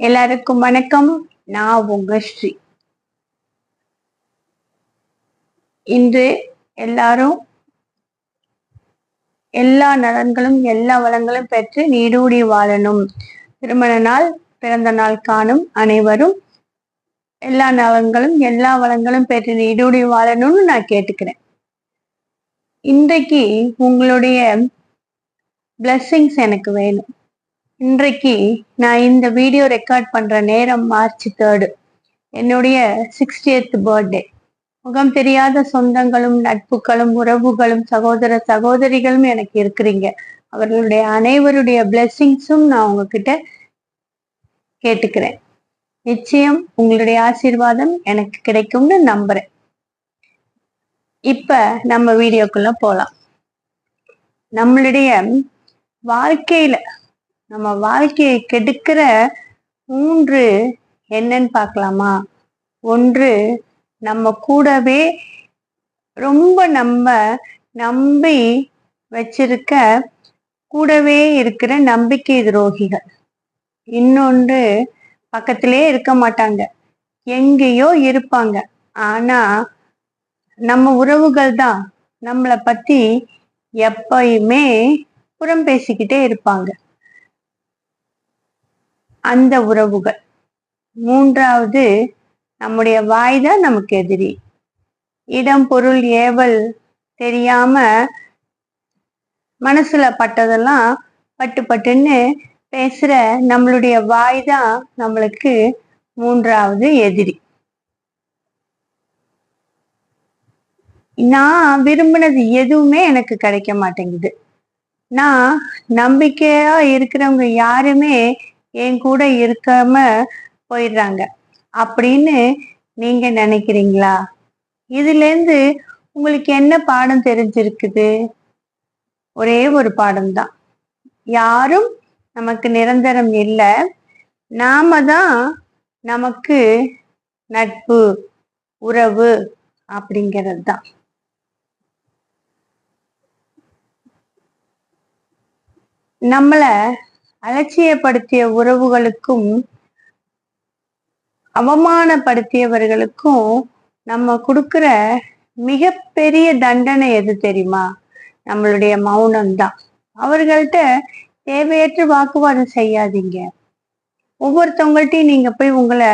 எல்லாருக்கும் வணக்கம். நான் உங்க ஸ்ரீ. இன்று எல்லாரும் எல்லா நலன்களும் எல்லா வளங்களும் பெற்று நீடூடி வாழணும். திருமண நாள் பிறந்த நாள் காணும் அனைவரும் எல்லா நலன்களும் எல்லா வளங்களும் பெற்று நீடூடி வாழணும்னு நான் கேட்டுக்கிறேன். இன்றைக்கு உங்களுடைய பிளஸ்ஸிங்ஸ் எனக்கு வேணும். இன்றைக்கு நான் இந்த வீடியோ ரெக்கார்ட் பண்ற நேரம் மார்ச் தேர்டு என்னுடைய சிக்ஸ்டியத் பர்த்டே முகம் தெரியாத சொந்தங்களும் நட்புகளும் உறவுகளும் சகோதர சகோதரிகளும் எனக்கு இருக்கிறீங்க. அவர்களுடைய அனைவருடைய பிளெஸ்ஸிங்ஸும் நான் உங்ககிட்ட கேட்டுக்கிறேன். நிச்சயம் உங்களுடைய ஆசீர்வாதம் எனக்கு கிடைக்கும்னு நம்புறேன். இப்ப நம்ம வீடியோக்குள்ள போலாம். நம்மளுடைய வாழ்க்கையில நம்ம வாழ்க்கையை கெடுக்கிற மூன்று என்னன்னு பார்க்கலாமா? ஒன்று நம்ம கூடவே ரொம்ப நம்ம நம்பி வச்சிருக்க கூடவே இருக்கிற நம்பிக்கை துரோகிகள். இன்னொன்று பக்கத்திலே இருக்க மாட்டாங்க. எங்கேயோ இருப்பாங்க. ஆனா நம்ம உறவுகள் தான் நம்மளை பத்தி எப்பயுமே புறம் பேசிக்கிட்டே இருப்பாங்க. அந்த உறவுகள். மூன்றாவது நம்முடைய வாய் தான் நமக்கு எதிரி. இடம் பொருள் ஏவல் தெரியாம மனசுல பட்டதெல்லாம் பட்டு பட்டுன்னு பேசுற நம்மளுடைய வாய் தான் நம்மளுக்கு மூன்றாவது எதிரி. நான் விரும்பினது எதுவுமே எனக்கு கிடைக்க மாட்டேங்குது. நான் நம்பிக்கையா இருக்கிறவங்க யாருமே என் கூட இருக்காம போயிடுறாங்க. அப்படின்னு நீங்க நினைக்கிறீங்களா? இதுல இருந்து உங்களுக்கு என்ன பாடம் தெரிஞ்சிருக்குது? ஒரே ஒரு பாடம் தான் யாரும் நமக்கு நிரந்தரம் இல்லை. நாம தான் நமக்கு நட்பு உறவு அப்படிங்கிறது தான் நம்மளை அலட்சியப்படுத்திய உறவுகளுக்கும் அவமானப்படுத்தியவர்களுக்கும் நம்ம கொடுக்குற மிகப்பெரிய தண்டனை எது தெரியுமா? நம்மளுடைய மௌனம் தான் அவர்கள்ட்ட தேவையற்ற வாக்குவாதம் செய்யாதீங்க. ஒவ்வொருத்தவங்கள்ட்டையும் நீங்க போய் உங்களை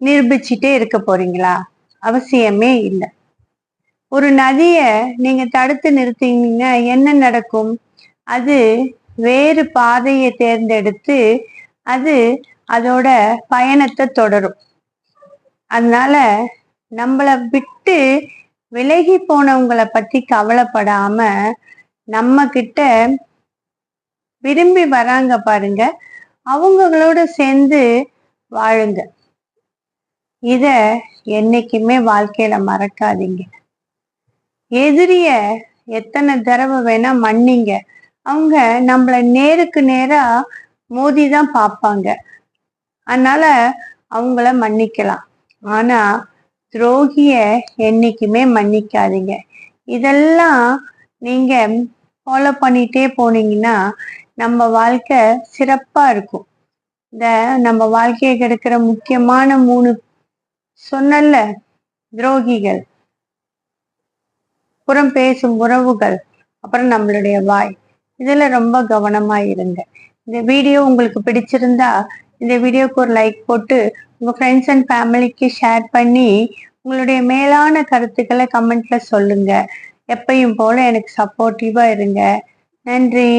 நிரூபிச்சுட்டே இருக்க போறீங்களா? அவசியமே இல்லை. ஒரு நதிய நீங்க தடுத்து நிறுத்தினீங்கன்னா என்ன நடக்கும்? அது வேறு பாதையை தேர்ந்தெடுத்து அது அதோட பயணத்தை தொடரும். அதனால நம்மளை விட்டு விலகி போனவங்களை பத்தி கவலைப்படாம நம்ம கிட்ட விரும்பி வராங்க பாருங்க. அவங்களோட சேர்ந்து வாழுங்க. இத என்னைக்குமே வாழ்க்கையில மறக்காதீங்க. எதிரிய எத்தனை தடவை வேணா மன்னிங்க. அவங்க நம்மள நேருக்கு நேரா மோதி தான் பார்ப்பாங்க. அதனால அவங்கள மன்னிக்கலாம். ஆனா துரோகிய என்னைக்குமே மன்னிக்காதீங்க. இதெல்லாம் நீங்க ஃபாலோ பண்ணிட்டே போனீங்கன்னா நம்ம வாழ்க்கை சிறப்பா இருக்கும். இந்த நம்ம வாழ்க்கையை கெடுக்கிற முக்கியமான மூணு சொன்னல்ல துரோகிகள். புறம் பேசும் உறவுகள். அப்புறம் நம்மளுடைய வாய். இதில் ரொம்ப கவனமாக இருங்க. இந்த வீடியோ உங்களுக்கு பிடிச்சிருந்தா இந்த வீடியோக்கு ஒரு லைக் போட்டு உங்கள் ஃப்ரெண்ட்ஸ் அண்ட் ஃபேமிலிக்கு ஷேர் பண்ணி உங்களுடைய மேலான கருத்துக்களை கமெண்ட்ல சொல்லுங்க. எப்பையும் போல எனக்கு சப்போர்ட்டிவாக இருங்க. நன்றி.